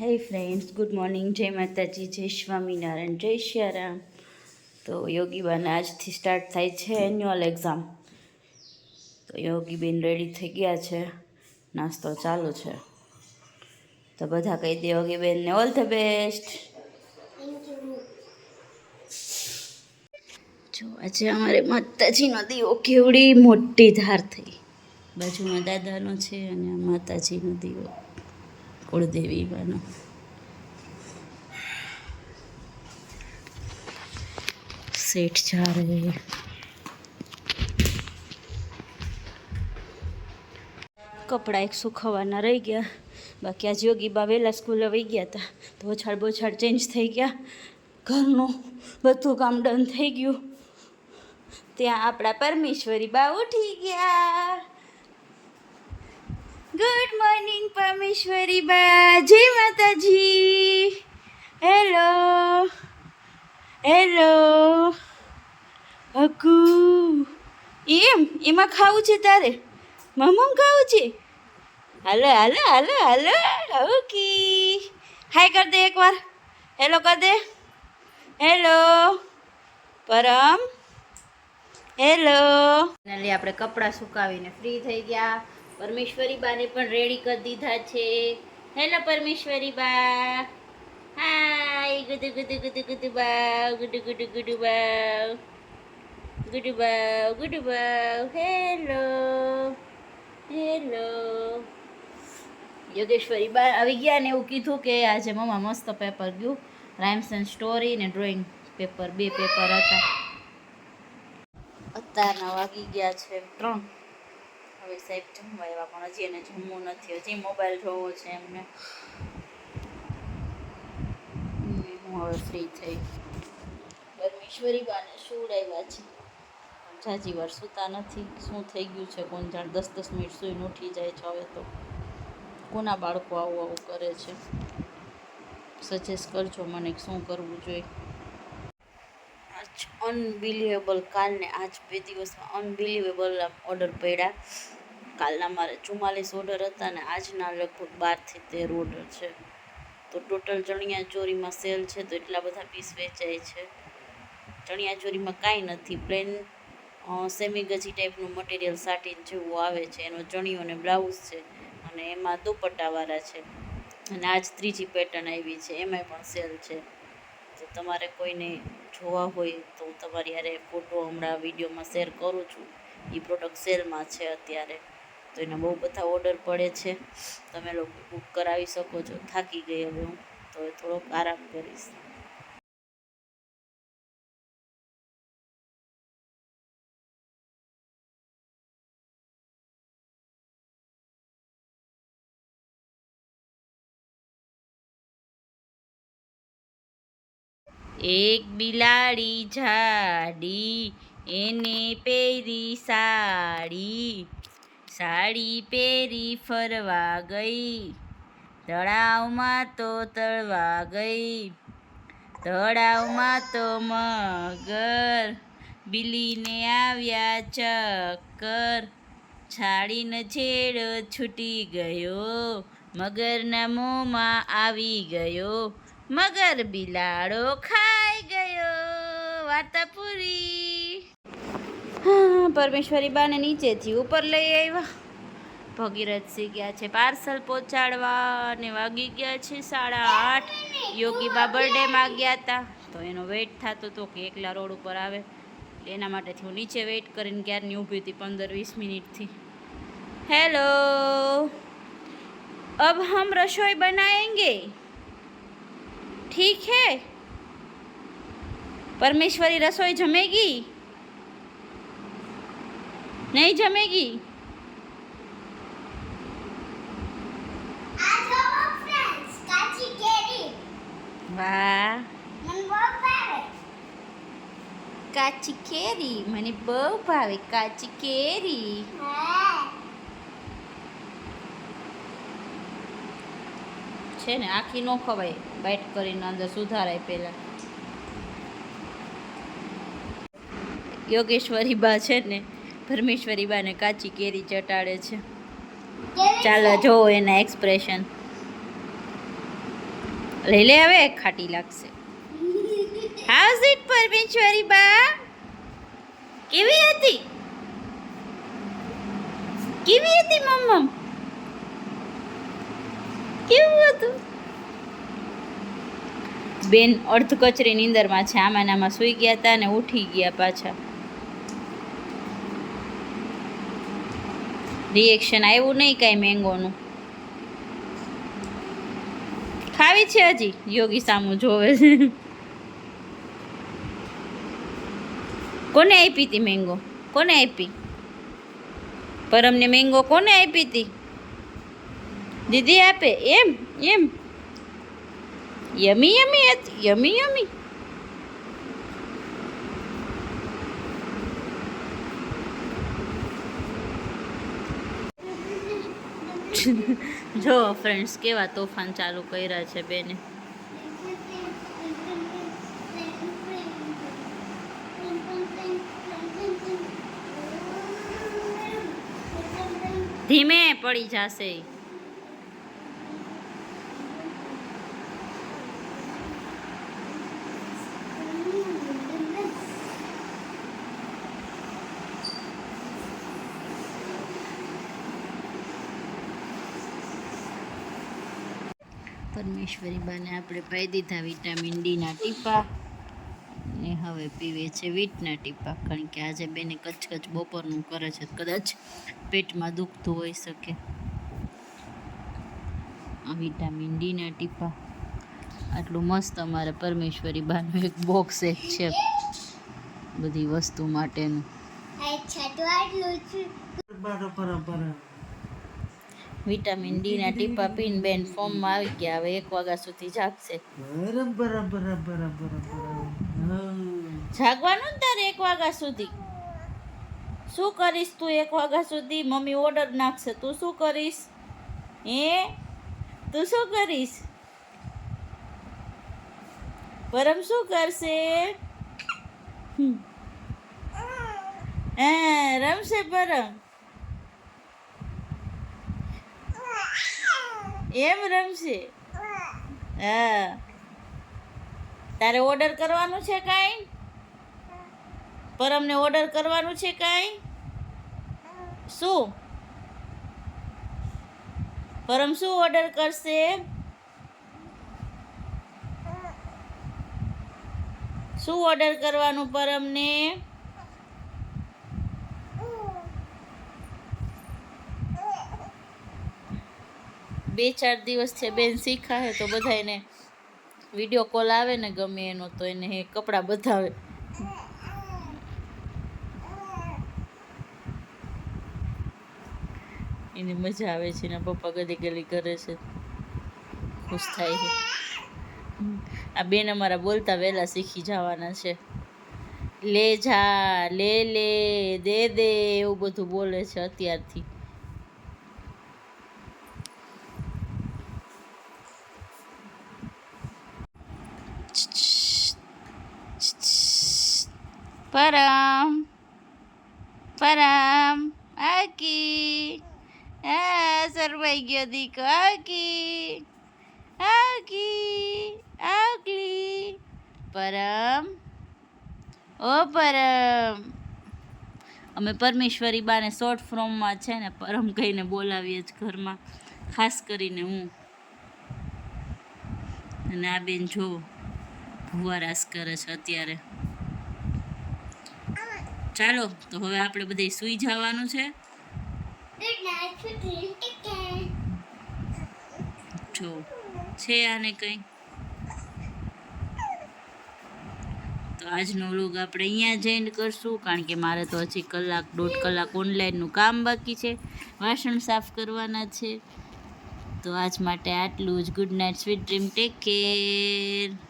હે friends good morning જય માતાજી જય સ્વામિનારાયણ જય શિયારામ તો યોગીબાને આજથી સ્ટાર્ટ થાય છે એન્યુઅલ એક્ઝામ તો યોગીબેન રેડી થઈ ગયા છે. નાસ્તો ચાલુ છે. તો બધા કહી દે યોગીબેનને ઓલ ધ બેસ્ટ જો આજે અમારે માતાજીનો દીવો કેવડી મોટી ધાર થઈ. બાજુમાં દાદાનો છે અને માતાજીનો દીવો. કુળદેવી બાનો. શેઠ हैं. કપડાં એક સુખવાના રહી ગયા. બાકી આજે યોગી બા વહેલા સ્કૂલે વહી ગયા હતા તો. ઓછાડ બોછાડ ચેન્જ થઈ ગયા. ઘરનું બધું કામ ડન થઈ ગયું. ત્યાં આપણા પરમેશ્વરી બા ઉઠી ગયા. ગુડ મોર્નિંગ પરમેશ્વરી બા જય માતાજી હેલો હેલો હકુ એમ એમાં ખાવું છે તારે મમ્મ ખાવું છે હાલો હાલો હાલો હાલો ઓકી હાય કર દે એકવાર હેલો કર દે હેલો પરમ હેલો ફાઇનલી આપણે કપડાં સુકાવીને ફ્રી થઈ ગયા. પરમેશ્વરી બાને પણ રેડી કરી દીધા છે. હેલો પરમેશ્વરી બા હાય ગુડુ ગુડુ ગુડુ ગુડુ, બાવ, ગુડુ ગુડુ ગુડુ, બાવ. ગુડુ બાવ ગુડુ, બાવ. Hello hello. યોગેશ્વરી બા આવી ગયા ને એવું કીધું કે આજે મમ્મા મસ્ત પેપર ગયું. રાઇમ્સ એન્ડ સ્ટોરી ને ડ્રોઈંગ પેપર બે પેપર હતા. અત્યારના વાગી ગયા છે ત્રણ. હવે સાહેબ જમવા એવા પણ હજી એને જમવું નથી. હજી મોબાઈલ જોવો છે એમને. હું હવે ફ્રી થઈ. પરમેશ્વરી બાને સુવડાવ્યા છે. પણ જાજી વાર સૂતા નથી. શું થઈ ગયું છે કોણ જાણ? દસ દસ મિનિટ સુઈને ઉઠી જાય છે હવે તો. કોના બાળકો આવું આવું કરે છે? સજેસ્ટ કરજો મને શું કરવું જોઈએ. આજ અનબિલિવેબલ કાલને આજ બે દિવસમાં અનબિલિવેબલ ઓર્ડર પડ્યા. કાલના મારે ચુમ્માલીસ ઓર્ડર હતા ને આજના લગભગ બારથી તેર ઓર્ડર છે. તો ટોટલ ચણિયા ચોરીમાં સેલ છે તો એટલા બધા પીસ વેચાય છે. ચણિયા ચોરીમાં કાંઈ નથી પ્લેન સેમી ગજી ટાઈપનું મટીરિયલ સાટીન જેવું આવે છે. એનો ચણિયો અને બ્લાઉઝ છે અને એમાં દુપટ્ટાવાળા છે. અને આજ ત્રીજી પેટર્ન આવી છે, એમાંય પણ સેલ છે. તો તમારે કોઈને જોવા હોય તો હું તમારી યારે ફોટો હમણાં વિડીયોમાં શેર કરું છું. એ પ્રોડક્ટ સેલમાં છે અત્યારે. તો એના બહુ બધા ઓર્ડર પડે છે. તમે લોકો બુક કરાવી શકો છો. થાકી ગઈ હવે હું. તો થોડોક આરામ કરીશ. એક બિલાડી જાડી, એને પહેરી સાડી. સાડી પહેરી ફરવા ગઈ. તળાવમાં તો તળવા ગઈ. તળાવમાં તો મગર. બિલીને આવ્યા ચક્કર. છાડીને છેડો છૂટી ગયો. મગરના મોંમાં આવી ગયો. મગર બિલાડો ખાઈ ગયો. વાર્તા પૂરી પરમેશ્વરી બાને નીચેથી ઉપર લઈ આવ્યા. ભગીરથસિંહ ગયા છે પાર્સલ પહોંચાડવા અને વાગી ગયા છે સાડા આઠ. યોગી બાબરડેમાં ગયા હતા. તો એનો વેઇટ થતો હતો કે એકલા રોડ ઉપર આવે. એના માટેથી હું નીચે વેઇટ કરીને ક્યારની ઊભી હતી પંદર વીસ મિનિટથી. હેલો અબ હમ રસોઈ બનાએંગે ઠીક હે? પરમેશ્વરી રસોઈ જમેગી? नहीं जमेगी આ જોવો ફ્રેન્ડ્સ કાચી કેરી વાહ મને બહુ ભાવે કાચી કેરી મને બહુ ભાવે કાચી કેરી હા છે ને આખી ન ખવાય બાઈટ કરીને અંદર સુધારાય પહેલાં યોગેશ્વરી બા છે ને પરમેશ્વરી બાને કાચી કેરી ચટાડે છે. ચાલો જોવો એના એક્સપ્રેશન લઈ લે હવે ખાટી લાગશે. હાઉસ ઇટ પરમેશ્વરી બા? કેવી હતી? કેવી હતી મમ્મ કેવું હતું? બેન અર્ધ કચરી નીંદરમાં છે આમાં ને આમાં સૂઈ ગયા હતા ને ઉઠી ગયા પાછા. રિએક્શન આવ્યું નહીં કાંઈ મેંગોનું ખાવી છે હજી, યોગી સામું જોવે છે. કોને આપી હતી મેંગો કોને આપી? પરમને મેંગો કોને આપી હતી દીદી આપે, એમ એમ. યમી યમી યમી યમી. જો ફ્રેન્ડ્સ કેવા તોફાન ચાલુ કર્યા છે બેને? ધીમે પડી જશે પરમેશ્વરી બાને આપણે પાઈ દીધા વિટામિન ડીના ટીપા. ને હવે પીવે છે વીટના ટીપા. કારણ કે આજે બેને કચકચ બપોરનું કરે છે. કદાચ પેટમાં દુખતું હોઈ શકે. આ વિટામિન ડીના ટીપા. આટલું મસ્ત અમારે પરમેશ્વરી બાનું એક બોક્સ એક છે. બધી વસ્તુ માટેનું. વિટામિન ડીના ટીપા પીન બેન ફોર્મમાં આવી ગયા. હવે એક વાગ્યા સુધી જાગશે. જાગવાનું ને તારે એક વાગ્યા સુધી? શું કરીશ તું એક વાગ્યા સુધી? મમ્મી ઓર્ડર નાખશે. તું શું કરીશ? હે? તું શું કરીશ? પરમ શું કરશે? રમશે પરમ. એમ રમશે. હા. તારે ઓર્ડર કરવાનું છે કાંઈ? પરમને ઓર્ડર કરવાનું છે કાંઈ? શું? પરમ શું ઓર્ડર કરશે? શું ઓર્ડર કરવાનું પરમને? બે ચાર દિવસ છે બેન શીખા હે તો બધાને વીડિયો કોલ આવે ને ગમે એનો તો એને કપડાં બતાવે એની મજા આવે છે એના પપ્પા ગલી ગલી કરે છે. ખુશ થાય છે. આ બેન અમારા બોલતા વહેલા શીખી જવાના છે. લે જા, લે લે, દે દે એવું બધું બોલે છે અત્યારથી. પરમ પરમ, આકી, આ સરવાઈ ગયો દીકો, આકી આકી, આકલી, પરમ, ઓ પરમ. અમે પરમેશ્વરી બાને શોર્ટ ફોર્મમાં છે ને, પરમ કહીને બોલાવીએ જ ઘરમાં, ખાસ કરીને હું. અને આ બેન જો ભુવારાસ કરે છે અત્યારે. ચાલો, તો હવે આપણે બધે સૂઈ જવાનું છે. જો, છે આને કંઈ. તો આજનો વ્લોગ આપણે અહીંયા જ એન્ડ કરશું, કારણ કે મારે તો હજી કલાક દોઢ કલાક ઓનલાઈનનું કામ બાકી છે. વાસણ સાફ કરવાના છે. તો આજ માટે આટલું જ. Good night sweet dream take care